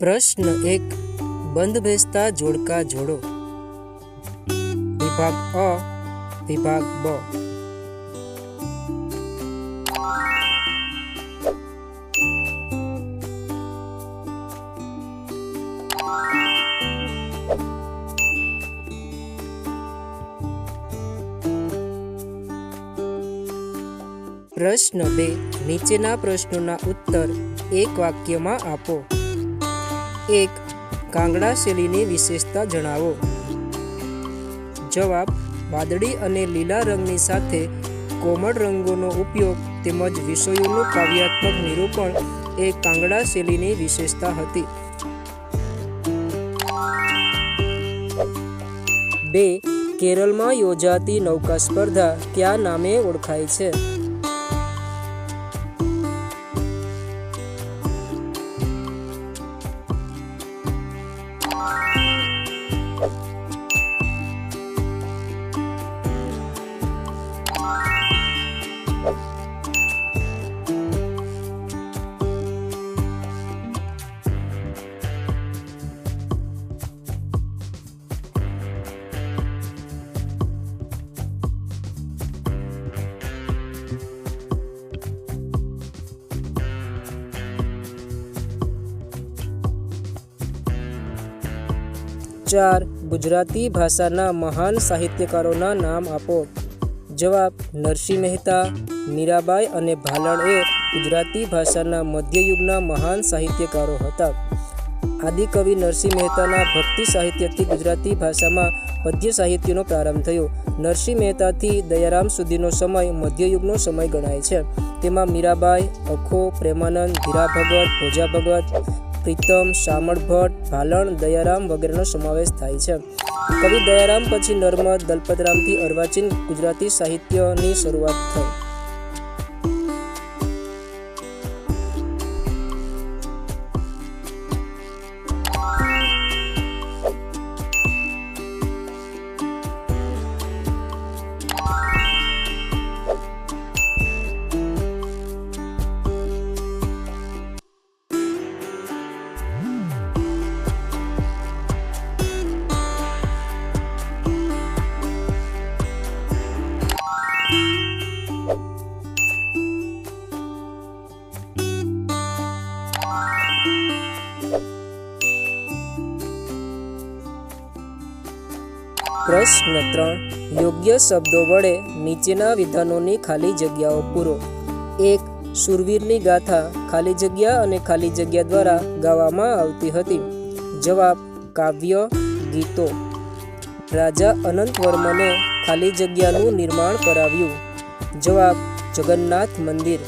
પ્રશ્ન એક, બંધ બેસતા જોડકા જોડો. વિભાગ અ, વિભાગ બ. પ્રશ્ન બે, નીચેના પ્રશ્નોના ઉત્તર એક વાક્યમાં આપો. એક કાંગડા શૈલીની વિશેષતા જણાવો. જવાબ, વાદળી અને લીલા રંગની સાથે કોમળ રંગોનો ઉપયોગ તેમજ વિષયોનું કાવ્યાત્મક નિરૂપણ એ કાંગડા શૈલીની વિશેષતા હતી. બે, કેરળમાં યોજાતી નૌકા સ્પર્ધા કયા નામે ઓળખાય છે? ચાર ગુજરાતી ભાષાના મહાન સાહિત્યકારોના નામ આપો. જવાબ, નરસિંહ મહેતા, મીરાબાઈ અને ભાલણ એ ગુજરાતી ભાષાના મધ્યયુગના મહાન સાહિત્યકારો હતા. આદિકવિ નરસિંહ મહેતાના ભક્તિ સાહિત્યથી ગુજરાતી ભાષામાં પદ્ય સાહિત્યનો પ્રારંભ થયો. નરસિંહ મહેતાથી દયારામ સુધીનો સમય મધ્યયુગનો સમય ગણાય છે. તેમાં મીરાબાઈ, અખો, પ્રેમાનંદ ધીરા ભગત, ભોજા ભગત, પ્રીતમ, શામળ ભટ્ટ ભાલણ, દયારામ વગેરેનો સમાવેશ થાય છે. કવિ દયારામ પછી નર્મદ, દલપતરામથી અર્વાચીન ગુજરાતી સાહિત્યની શરૂઆત થઈ. પ્રશ્ન ત્રણ. યોગ્ય શબ્દો વડે નીચેના વિધાનોની ખાલી જગ્યાઓ પૂરો. એક, સુરવીરની ગાથા ખાલી જગ્યા અને ખાલી જગ્યા દ્વારા ગાવામાં આવતી હતી. જવાબ, કાવ્ય, ગીતો. રાજા અનંતવર્મને ખાલી જગ્યાનું નિર્માણ કરાવ્યું. જવાબ, જગન્નાથ મંદિર.